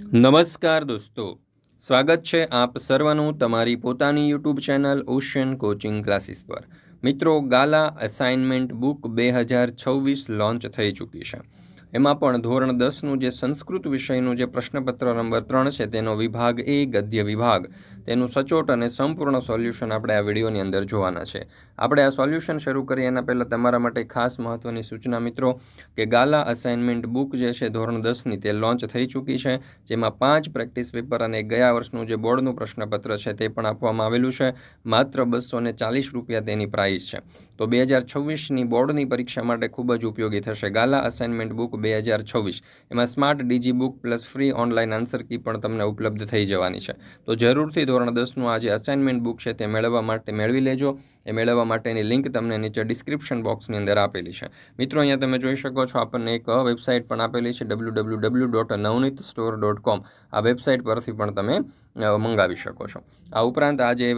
નમસ્કાર દોસ્તો. સ્વાગત છે આપ સર્વનું તમારી પોતાની YouTube channel ocean coaching classes પર. મિત્રો, ગાલા અસાઇનમેન્ટ બુક બે હજાર છવ્વીસ લોન્ચ થઈ ચૂકી છે. એમાં પણ ધોરણ દસનું જે સંસ્કૃત વિષયનું જે પ્રશ્નપત્ર નંબર ત્રણ છે, તેનો વિભાગ એ, ગદ્ય વિભાગ. તેનું સચોટ અને સંપૂર્ણ સોલ્યુશન આપણે આ વિડીયોની અંદર જોવાના છે. આપણે આ સોલ્યુશન શરૂ કરીએ એના પહેલાં તમારા માટે ખાસ મહત્ત્વની સૂચના મિત્રો, કે ગાલા અસાઇનમેન્ટ બુક જે છે, ધોરણ દસની તે લોન્ચ થઈ ચૂકી છે, જેમાં પાંચ પ્રેક્ટિસ પેપર અને ગયા વર્ષનું જે બોર્ડનું પ્રશ્નપત્ર છે, તે પણ આપવામાં આવેલું છે. માત્ર બસો ને ચાલીસ રૂપિયા તેની પ્રાઇસ છે. તો બે હજાર છવ્વીસની બોર્ડની પરીક્ષા માટે ખૂબ જ ઉપયોગી થશે. ગાલા અસાઇનમેન્ટ બુક બે હજાર છવ્વીસ. એમાં smart digi book plus free online answer key પણ તમને ઉપલબ્ધ થઈ જવાની છે. તો જરૂરથી ધોરણ દસનું આ જે અસાઇનમેન્ટ બુક છે તે મેળવવા માટે મેળવી લેજો. એ મેળવવા માટેની લિંક તમને નીચે ડિસ્ક્રિપ્શન બોક્સની અંદર આપેલી છે. મિત્રો, અહીંયા તમે જોઈ શકો છો આપણને એક વેબસાઇટ પણ આપેલી છે W W W dot Navneet store dot com આ વેબસાઇટ પરથી પણ તમે મંગાવી શકો છો. આ ઉપરાંત આ જે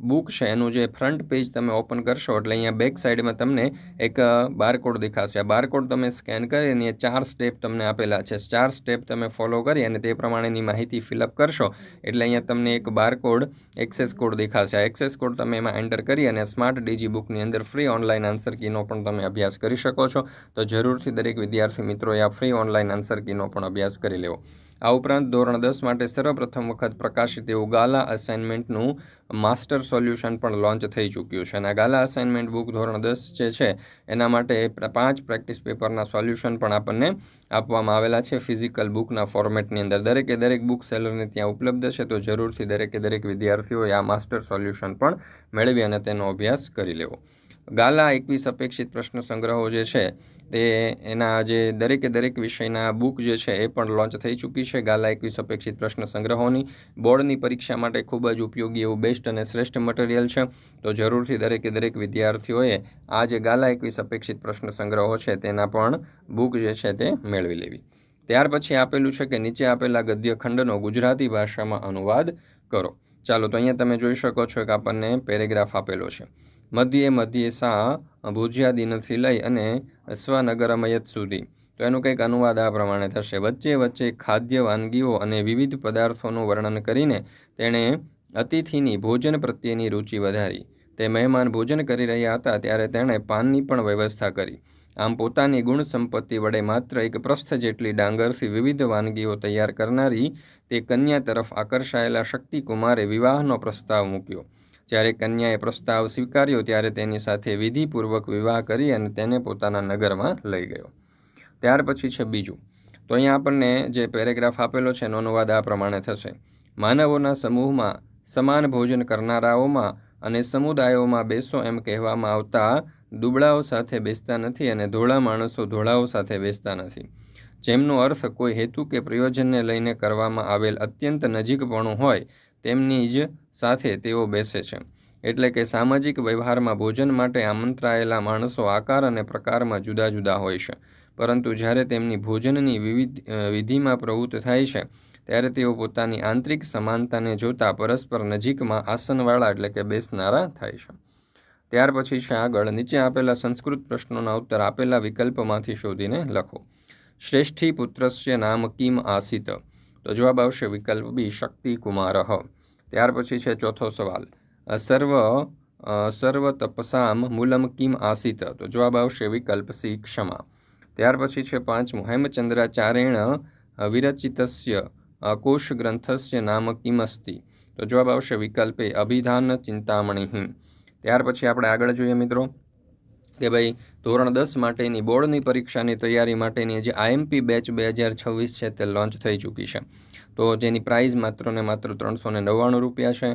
બુક છે, એનું જે ફ્રન્ટ પેજ તમે ઓપન કરશો એટલે અહીંયા બેક સાઈડમાં તમને એક બારકોડ દેખાશે. આ બારકોડ તમે સ્કેન કરી અને ચાર સ્ટેપ તમને આપેલા છે. ચાર સ્ટેપ તમે ફોલો કરી અને તે પ્રમાણેની માહિતી ફિલઅપ કરશો એટલે અહીંયા તમને એક બારકોડ એક્સેસ કોડ દેખાશે. આ એક્સેસ કોડ તમે એમાં એન્ટર કરી અને સ્માર્ટ ડીજી બુકની અંદર ફ્રી ઓનલાઈન આન્સર કીનો પણ તમે અભ્યાસ કરી શકો છો. તો જરૂરથી દરેક વિદ્યાર્થી મિત્રોએ આ ફ્રી ઓનલાઈન આન્સર કીનો પણ અભ્યાસ કરી લેવો. આ ઉપરાંત ધોરણ દસ માટે સર્વપ્રથમ વખત પ્રકાશિત એવું ગાલા અસાઇનમેન્ટનું માસ્ટર સોલ્યુશન પણ લોન્ચ થઈ ચૂક્યું છે. અને આ ગાલા અસાઇનમેન્ટ બુક ધોરણ દસ જે છે, એના માટે પાંચ પ્રેક્ટિસ પેપરના સોલ્યુશન પણ આપણને આપવામાં આવેલા છે. ફિઝિકલ બુકના ફોર્મેટની અંદર દરેકે દરેક બુક સેલરને ત્યાં ઉપલબ્ધ છે, તો જરૂરથી દરેકે દરેક વિદ્યાર્થીઓએ આ માસ્ટર સોલ્યુશન પણ મેળવી અને તેનો અભ્યાસ કરી લેવો. ગાલા એકવીસ અપેક્ષિત પ્રશ્ન સંગ્રહો જે છે, તે એના જે દરેકે દરેક વિષયના બુક જે છે, એ પણ લોન્ચ થઈ ચૂકી છે. ગાલા એકવીસ અપેક્ષિત પ્રશ્ન સંગ્રહોની બોર્ડની પરીક્ષા માટે ખૂબ જ ઉપયોગી એવું બેસ્ટ અને શ્રેષ્ઠ મટીરિયલ છે. તો જરૂરથી દરેકે દરેક વિદ્યાર્થીઓએ આ જે ગાલા એકવીસ અપેક્ષિત પ્રશ્ન સંગ્રહો છે, તેના પણ બુક જે છે, તે મેળવી લેવી. ત્યાર પછી આપેલું છે કે નીચે આપેલા ગદ્ય ખંડનો ગુજરાતી ભાષામાં અનુવાદ કરો. ચાલો તો અહીંયા તમે જોઈ શકો છો કે આપણને પેરેગ્રાફ આપેલો છે. મધ્યે મધ્યે સા ભુજિયાદીનથી લઈ અને સ્વનગરમયત સુધી. તો એનું કંઈક અનુવાદ આ પ્રમાણે થશે. વચ્ચે વચ્ચે ખાદ્ય વાનગીઓ અને વિવિધ પદાર્થોનું વર્ણન કરીને તેણે અતિથિની ભોજન પ્રત્યેની રુચિ વધારી. તે મહેમાન ભોજન કરી રહ્યા હતા ત્યારે તેણે પાનની પણ વ્યવસ્થા કરી. આમ પોતાની ગુણ સંપત્તિ વડે માત્ર એક પ્રસ્થ જેટલી ડાંગરથી વિવિધ વાનગીઓ તૈયાર કરનારી તે કન્યા તરફ આકર્ષાયેલા શક્તિકુમારે વિવાહનો પ્રસ્તાવ મૂક્યો. જ્યારે કન્યાએ પ્રસ્તાવ સ્વીકાર્યો ત્યારે તેની સાથે વિધિપૂર્વક વિવાહ કરી અને તેને પોતાના નગરમાં લઈ ગયો. ત્યાર પછી છે બીજું. તો અહીંયા આપણને જે પેરેગ્રાફ આપેલો છે એનો અનુવાદ આ પ્રમાણે થશે. માનવોના સમૂહમાં સમાન ભોજન કરનારાઓમાં અને સમુદાયોમાં બેસો એમ કહેવામાં આવતા દુબળાઓ સાથે બેસતા નથી અને ધોળા માણસો ધોળાઓ સાથે બેસતા નથી. જેમનો અર્થ કોઈ હેતુ કે પ્રયોજનને લઈને કરવામાં આવેલ અત્યંત નજીકપણું હોય તેમની જ સાથે તેઓ બેસે છે. એટલે કે સામાજિક વ્યવહારમાં ભોજન માટે આમંત્રાયેલા માણસો આકાર અને પ્રકારમાં જુદા જુદા હોય છે. પરંતુ જ્યારે તેમની ભોજનની વિવિધ વિધિમાં પ્રવૃત્ત થાય છે, ત્યારે તેઓ પોતાની આંતરિક સમાનતાને જોતા પરસ્પર નજીકમાં આસનવાળા એટલે કે બેસનારા થાય છે. ત્યાર પછી છે આગળ, નીચે આપેલા સંસ્કૃત પ્રશ્નોના ઉત્તર આપેલા વિકલ્પમાંથી શોધીને લખો. શ્રેષ્ઠી પુત્રસ્ય નામ કિમ આસિત? તો જવાબ આવશે વિકલ્પ બી શક્તિ કુમાર ત્યાર પછી છે ચોથો સવાલ. સર્વ સર્વ તપસામ મૂલમ કિમ આસિત? તો જવાબ આવશે વિકલ્પ સી, ક્ષમા. ત્યાર પછી છે પાંચમું. હેમચંદ્રાચાર્યણ વિરચિતસ્ય કોશ ગ્રંથસ્ય નામ કિમસ્તિ તો જવાબ આવશે વિકલ્પે અભિધાન ચિંતામણી. ત્યાર પછી આપણે આગળ જોઈએ મિત્રો. કે ભાઈ ધોરણ દસ માટેની બોર્ડની પરીક્ષાની તૈયારી માટેની જે આઈએમપી બેચ બે હજાર છવ્વીસ છે તે લોન્ચ થઈ ચૂકી છે. તો જેની પ્રાઇઝ માત્ર ને માત્ર ત્રણસો ને નવ્વાણું રૂપિયા છે.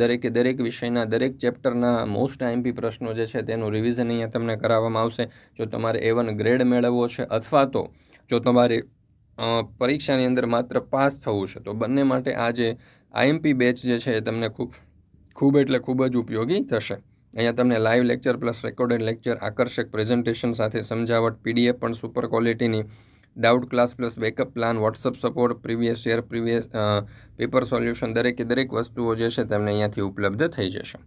દરેકે દરેક વિષયના, દરેક ચેપ્ટરના મોસ્ટ આઈએમપી પ્રશ્નો જે છે તેનું રિવિઝન અહીંયા તમને કરાવવામાં આવશે. જો તમારે એ વન ગ્રેડ મેળવવો છે અથવા તો જો તમારે પરીક્ષાની અંદર માત્ર પાસ થવું છે, તો બંને માટે આ જે આઈએમપી બેચ જે છે એ તમને ખૂબ ખૂબ એટલે ખૂબ જ ઉપયોગી થશે. અહીંયા તમને live lecture plus recorded lecture આકર્ષક પ્રેઝન્ટેશન સાથે સમજાવટ પીડીએફ પણ super ક્વોલિટીની doubt class plus backup plan WhatsApp support previous year previous paper solution દરેકે દરેક વસ્તુઓ જે છે તેમને અહીંયાથી ઉપલબ્ધ થઈ જશે.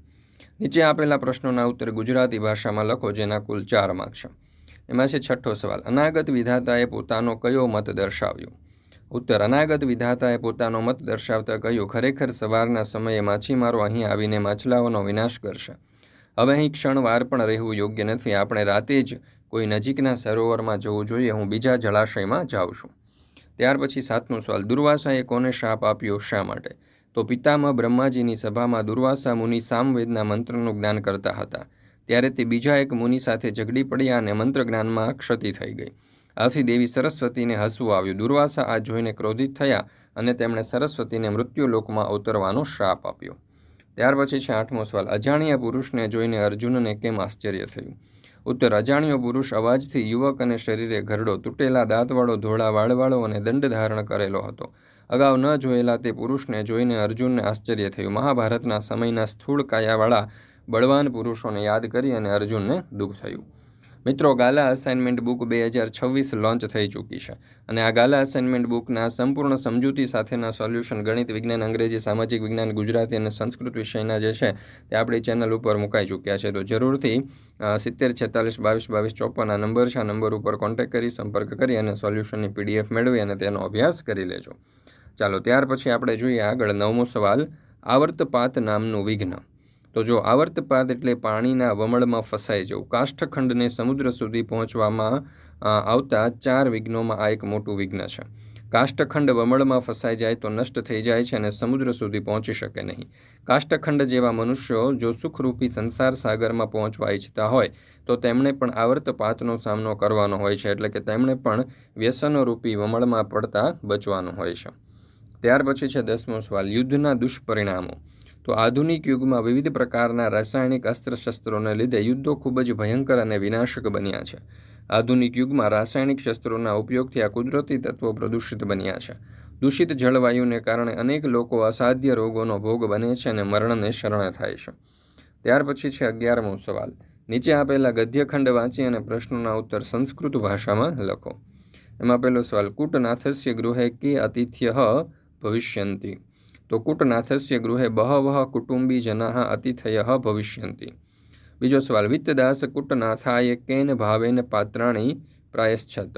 નીચે આપેલા પ્રશ્નોના ઉત્તર ગુજરાતી ભાષામાં લખો, જેના કુલ ચાર માર્ક છે. એમાં છે છઠ્ઠો સવાલ, અનાગત વિધાતાએ પોતાનો કયો મત દર્શાવ્યો? ઉત્તર, અનાગત વિધાતાએ પોતાનો મત દર્શાવતા કહ્યું ખરેખર સવારના સમયે માછીમારો અહીં આવીને માછલાઓનો વિનાશ કરશે? હવે અહીં ક્ષણવાર પણ રહેવું યોગ્ય નથી. આપણે રાતે જ કોઈ નજીકના સરોવરમાં જવું જોઈએ. હું બીજા જળાશયમાં જાઉં છું. ત્યાર પછી સાતમો સવાલ, દુર્વાસાએ કોને શાપ આપ્યો? શા માટે? તો પિતામહ બ્રહ્માજીની સભામાં દુર્વાસા મુનિ સામવેદના મંત્રનું જ્ઞાન કરતા હતા. ત્યારે તે બીજા એક મુનિ સાથે ઝઘડી પડ્યા અને મંત્ર જ્ઞાનમાં ક્ષતિ થઈ ગઈ. આથી દેવી સરસ્વતીને હસવું આવ્યું. દુર્વાસા આ જોઈને ક્રોધિત થયા અને તેમણે સરસ્વતીને મૃત્યુલોકમાં ઉતરવાનો શ્રાપ આપ્યો. ત્યાર પછી છે આઠમો સવાલ. અજાણ્યા પુરુષને જોઈને અર્જુનને કેમ આશ્ચર્ય થયું? ઉત્તર, અજાણ્યો પુરુષ અવાજથી યુવક અને શરીરે ઘરડો તૂટેલા દાંતવાળો, ધોળા વાળવાળો અને દંડ ધારણ કરેલો હતો. અગાઉ ન જોયેલા તે પુરુષને જોઈને અર્જુનને આશ્ચર્ય થયું. મહાભારતના સમયના સ્થૂળ કાયાવાળા બળવાન પુરુષોને યાદ કરી અને અર્જુનને દુઃખ થયું. મિત્રો, ગાલા અસાઇનમેન્ટ બુક બે હજાર છવ્વીસ લોન્ચ થઈ ચૂકી છે અને આ ગાલા અસાઇનમેન્ટ બુકના સંપૂર્ણ સમજૂતી સાથેના સોલ્યુશન ગણિત વિજ્ઞાન, અંગ્રેજી, સામાજિક વિજ્ઞાન, ગુજરાતી અને સંસ્કૃત વિષયના જે છે તે આપણી ચેનલ ઉપર મુકાઈ ચૂક્યા છે. તો જરૂરથી સિત્તેર, છેતાલીસ, બાવીસ બાવીસ, ચોપન આ નંબર છે. આ નંબર ઉપર કોન્ટેક્ટ કરી, સંપર્ક કરી અને સોલ્યુશનની પીડીએફ મેળવી અને તેનો અભ્યાસ કરી લેજો. ચાલો, ત્યાર પછી આપણે જોઈએ આગળ નવમો સવાલ, આવર્તપાત નામનું વિઘ્ન. તો જો આવર્તપાત એટલે પાણીના વમળમાં ફસાઈ જવું. કાષ્ઠખંડને સમુદ્ર સુધી પહોંચવામાં આવતા ચાર વિઘ્નોમાં આ એક મોટું વિઘ્ન છે. કાષ્ઠખંડ વમળમાં ફસાઈ જાય તો નષ્ટ થઈ જાય છે અને સમુદ્ર સુધી પહોંચી શકે નહીં. કાષ્ઠખંડ જેવા મનુષ્યો જો સુખરૂપી સંસાર સાગરમાં પહોંચવા ઈચ્છતા હોય, તો તેમણે પણ આવર્તપાતનો સામનો કરવાનો હોય છે, એટલે કે તેમણે પણ વ્યસનોરૂપી વમળમાં પડતા બચવાનું હોય છે. ત્યાર પછી છે દસમો સવાલ, યુદ્ધના દુષ્પરિણામો. તો આધુનિક યુગમાં વિવિધ પ્રકારના રાસાયણિક અસ્ત્રશસ્ત્રોને લીધે યુદ્ધો ખૂબ જ ભયંકર અને વિનાશક બન્યા છે. આધુનિક યુગમાં રાસાયણિક શસ્ત્રોના ઉપયોગથી આ કુદરતી તત્વો પ્રદૂષિત બન્યા છે. દૂષિત જળવાયુને કારણે અનેક લોકો અસાધ્ય રોગોનો ભોગ બને છે અને મરણને શરણે થાય છે. ત્યાર પછી છે અગિયારમો સવાલ. નીચે આપેલા ગદ્યખંડ વાંચી અને પ્રશ્નોના ઉત્તર સંસ્કૃત ભાષામાં લખો. એમાં પહેલો સવાલ, કૂટનાથસ્ય ગૃહે કે અતિથ્ય ભવિષ્યંતી? તો કૂટનાથસ્ય ગૃહે બહવઃ કુટુંબી જનાः અતિથયः ભવિષ્યન્તિ બીજો સવાલ, વિત્તદાસ કૂટનાથાય કેન ભાવેન પાત્રાણી પ્રાયશ્છત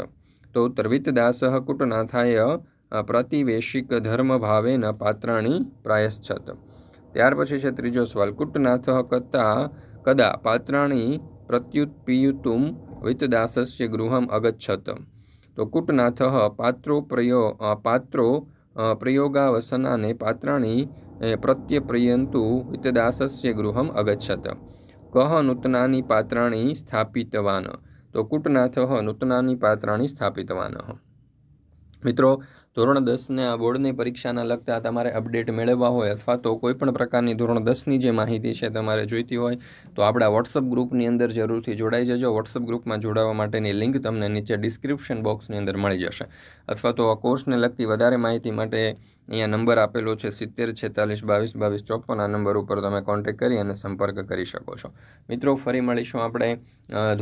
તો ઉત્તર, વિત્તદાસ કૂટનાથાય પ્રતિવેશિક ધર્મ ભાવેન પાત્રાણી પ્રાયશ્છત ત્યાર પછી છે ત્રીજો સવાલ, કૂટનાથ કતા કદા પાત્રાણી પ્રત્યુત્પિયુતુમ વિત્તદાસસ્ય ગૃહમ અગચ્છત? તો કૂટનાથ પાત્રો પ્રયો પાત્રો પ્રયોગાવસનાને પાત્રાણી પ્રત્યપ્રયંતુ વિતદાસસ્ય ગૃહમ અગચ્છત કહ નૂતનાની પાત્રાણી સ્થાપિતવાન તો કૂટનાથ નૂતનાની પાત્રાણી સ્થાપિતવાન મિત્રો ધોરણ દસને આ બોર્ડની પરીક્ષાના લગતા તમારે અપડેટ મેળવવા હોય અથવા તો કોઈપણ પ્રકારની ધોરણ દસની જે માહિતી છે તમારે જોઈતી હોય, તો આપણા વોટ્સઅપ ગ્રુપની અંદર જરૂરથી જોડાઈ જજો. વોટ્સઅપ ગ્રુપમાં જોડાવા માટેની લિંક તમને નીચે ડિસ્ક્રિપ્શન બોક્સની અંદર મળી જશે. અથવા તો આ કોર્સને લગતી વધારે માહિતી માટે અહીંયા નંબર આપેલો છે સિત્તેર, છેતાલીસ, બાવીસ બાવીસ, ચોપન. આ નંબર ઉપર તમે કોન્ટેક્ટ કરી અને સંપર્ક કરી શકો છો. મિત્રો, ફરી મળીશું આપણે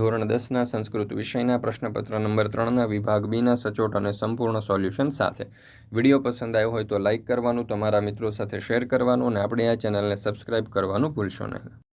ધોરણ દસના સંસ્કૃત વિષયના પ્રશ્નપત્ર નંબર ત્રણના વિભાગ બીના સચોટ અને સંપૂર્ણ સોલ્યુશન સાથે. વીડિયો પસંદ આવ્યો હોય તો લાઇક કરવાનું, તમારા મિત્રો સાથે શેર કરવાનું અને આપણે આ ચેનલને સબસ્ક્રાઇબ કરવાનું ભૂલશો નહીં.